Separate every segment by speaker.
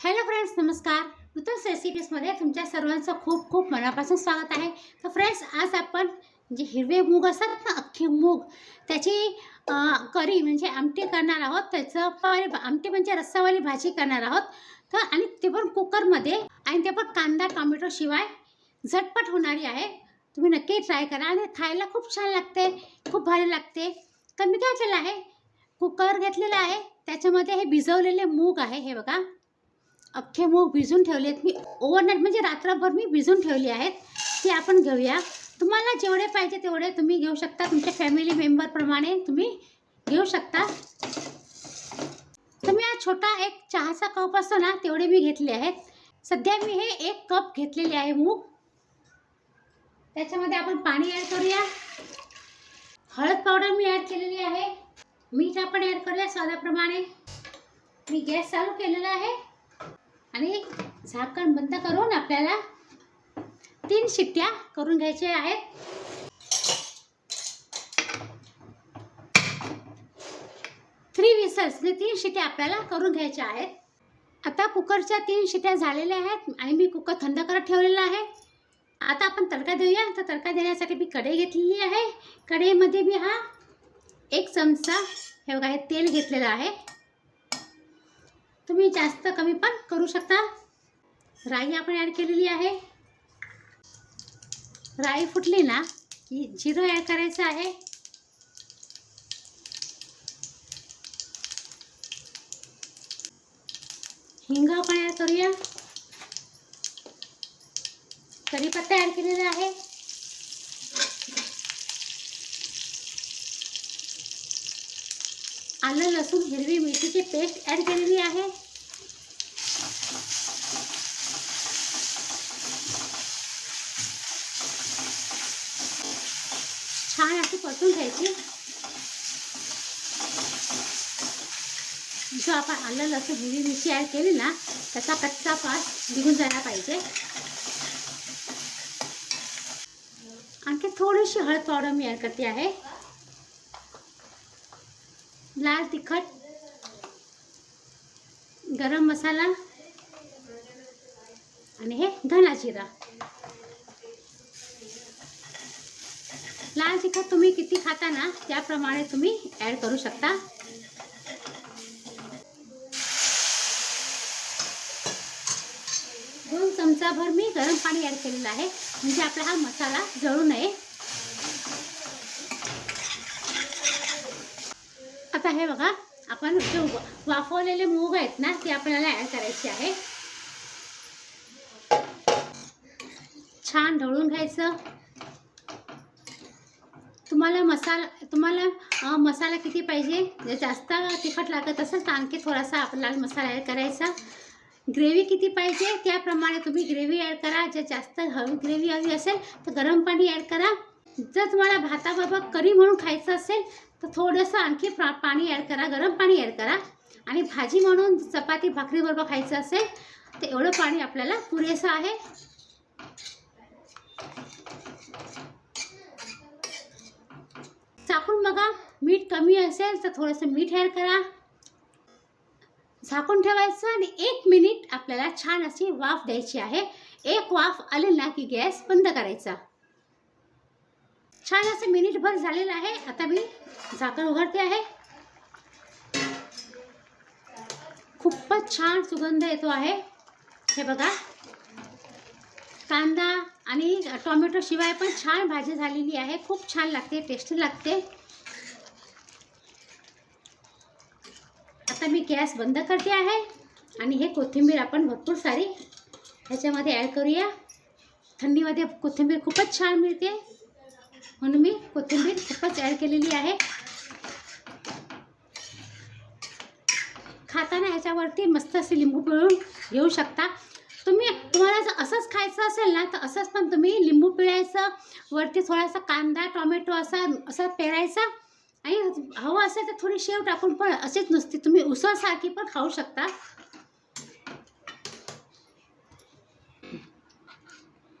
Speaker 1: Hello friends नमस्कार. नूतन रेसिपीजमध्ये तुमच्या सर्वांचं खूप खूप मनापासून स्वागत आहे. तर फ्रेंड्स आज आपण जे हिरवे मूग असतात ना अख्खे मूग त्याची करी म्हणजे आमटी करणार आहोत. त्याचं आमटी म्हणजे रस्सावाली भाजी करणार आहोत. तर आणि ते पण कुकरमध्ये आणि ते पण कांदा टोमॅटो शिवाय झटपट होणारी आहे. तुम्ही नक्की ट्राय करा आणि खायला खूप छान लागते खूप भारी लागते. तर मी काय केलं आहे? कुकर घेतलेला आहे. त्याच्यामध्ये हे भिजवलेले मूग आहे हे बघा. अख्खे मूग भिजून ठेवले आहेत. मी ओव्हरनाईट म्हणजे रात्रभर मी भिजून ठेवली आहेत. ते आपण घेऊया. तुम्हाला जेवढे पाहिजे तेवढे तुम्ही घेऊ शकता. तुमच्या फॅमिली मेंबरप्रमाणे तुम्ही घेऊ शकता. तर मी हा छोटा एक चहाचा कप असतो ना तेवढे मी घेतले आहेत. सध्या मी हे एक कप घेतलेले आहे मूग. त्याच्यामध्ये आपण पाणी ॲड करूया. हळद पावडर मी ॲड केलेली आहे. मीठ आपण ॲड करूया स्वादाप्रमाणे. मी गॅस चालू केलेला आहे. आणि झाकण बंद करून आपल्याला तीन शिट्ट्या करून घ्यायच्या आहेत. थ्री विसल्स तीन शिट्ट्या आपल्याला करून घ्यायच्या आहेत. आता कुकरच्या तीन शिट्ट्या झालेल्या आहेत आणि मी कुकर थंड करत ठेवलेला आहे. आता आपण तडका देऊया. तर तडका देण्यासाठी मी कढई घेतलेली आहे. कढईमध्ये मी हा एक चमचा हे बघा हे तेल घेतलेलं आहे. तुम्ही जास्त कमी पण करू शकता. राई आपण ॲड केलेली आहे. राई फुटली ना की जिरं ॲड करायचं आहे. हिंग आपण ॲड करूया. कढीपत्ता ॲड केलेला आहे. आलं लसूण हिरवी मिरचीची पेस्ट ॲड केलेली आहे. छान अशी परतून घ्यायची. जो आपण आलं लसूण हिरवी मिरची ॲड केली ना त्याचा कच्चा पास निघून जायला पाहिजे. आणखी थोडीशी हळद पावडर मी ॲड करते आहे. लाल तिखट गरम मसाला आणि हे धना जिरा. लाल तिखट तुम्ही किती खाता ना त्याप्रमाणे तुम्ही ॲड करू शकता. दोन चमचाभर मी गरम पाणी ॲड केलेलं आहे. म्हणजे आपला हा मसाला जळू नये. आता हे बघा. आपण जे वाफवलेले मूग आहेत ना ते आपल्याला ॲड करायचे आहे. छान ढवळून घ्यायचं. तुम्हाला मसाला तुम्हाला मसाला किती पाहिजे? जर जास्त तिखट लागत असेल तर आणखी थोडासा आपल्याला मसाला ॲड करायचा. ग्रेव्ही किती पाहिजे? त्याप्रमाणे तुम्ही ग्रेव्ही ॲड करा. जर जास्त हवी ग्रेव्ही हवी असेल तर गरम पाणी ॲड करा. जर तुम्हाला भाताबरोबर करी म्हणून खायचं असेल तर थोडंसं आणखी पा पाणी ॲड करा गरम पाणी ॲड करा. आणि भाजी म्हणून चपाती भाकरीबरोबर खायचं असेल तर एवढं पाणी आपल्याला पुरेसं आहे. चाकून बघा मीठ कमी असेल तर थोडंसं मीठ ॲड करा. झाकून ठेवायचं आणि एक मिनिट आपल्याला छान अशी वाफ द्यायची आहे. एक वाफ आली ना की गॅस बंद करायचा. छान असं मिनिटभर झालेलं आहे. आता मी झाकण उघडते आहे. खूपच छान सुगंध येतो आहे. हे बघा. कांदा आणि टोमॅटो शिवाय पण छान भाजी झालेली आहे. खूप छान लागते टेस्टी लागते. आता मी गॅस बंद करते आहे. आणि हे कोथिंबीर आपण भरपूर सारी ह्याच्यामध्ये ॲड करूया. थंडीमध्ये कोथिंबीर खूपच छान मिळते. म्हणून मी कोथिंबीर खूपच ॲड केलेली आहे. खाताना ह्याच्यावरती मस्त असे लिंबू पिळून घेऊ शकता. तुम्ही तुम्हाला जर असंच खायचं असेल ना तर असंच पण तुम्ही लिंबू पिळायचं वरती थोडासा कांदा टोमॅटो असा असा पेरायचा. आणि हवं असेल तर थोडी शेव टाकून पण असेच नुसते तुम्ही उसळसारखी पण खाऊ शकता.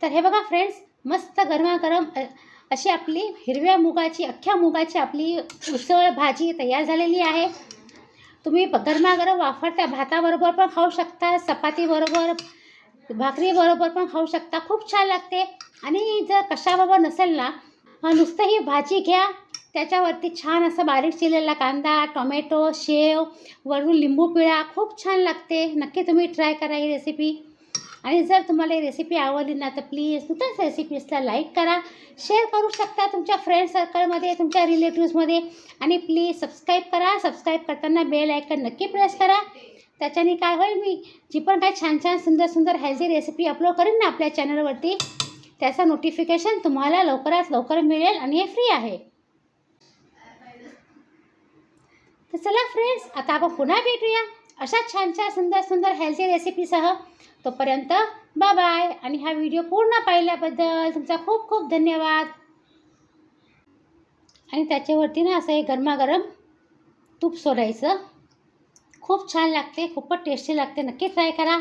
Speaker 1: तर हे बघा फ्रेंड्स मस्त गरमागरम अशी आपली हिरव्या मुगाची अख्ख्या मुगाची आपली उसळ भाजी तयार झालेली आहे. तुम्ही गरमागरम वाफरत्या भाताबरोबर पण खाऊ शकता चपातीबरोबर भाकरीबरोबर पण खाऊ शकता. खूप छान लागते. आणि जर कशाबरोबर नसेल ना नुसतं ही भाजी घ्या. त्याच्यावरती छान असं बारीक चिरलेला कांदा टोमॅटो शेव वरून लिंबू पिळा खूप छान लागते. नक्की तुम्ही ट्राय करा ही रेसिपी आणि जर तुम्हाला ही रेसिपी आवडली ना तर प्लीज तुमच्याच रेसिपीजला लाईक करा. शेअर करू शकता तुमच्या फ्रेंड सर्कलमध्ये तुमच्या रिलेटिव्समध्ये आणि प्लीज सबस्क्राईब करा. सबस्क्राईब करताना बेल आयकन नक्की प्रेस करा. त्याच्याने काय होईल मी जी पण काही छान छान सुंदर सुंदर हेल्दी रेसिपी अपलोड करेन ना आपल्या चॅनलवरती त्याचं नोटिफिकेशन तुम्हाला लवकरात लवकर मिळेल आणि हे फ्री आहे. तर चला फ्रेंड्स आता आपण पुन्हा भेटूया. अशा छान छान सुंदर सुंदर हेल्दी रेसिपीसह तोपर्यंत बाय बाय आणि हा व्हिडिओ पूर्ण पाहिल्याबद्दल तुमचा खूप खूप धन्यवाद. आणि त्याच्यावरती ना असं हे गरमागरम तूप सोडायचं खूप छान लागते खूपच टेस्टी लागते. नक्की ट्राय करा.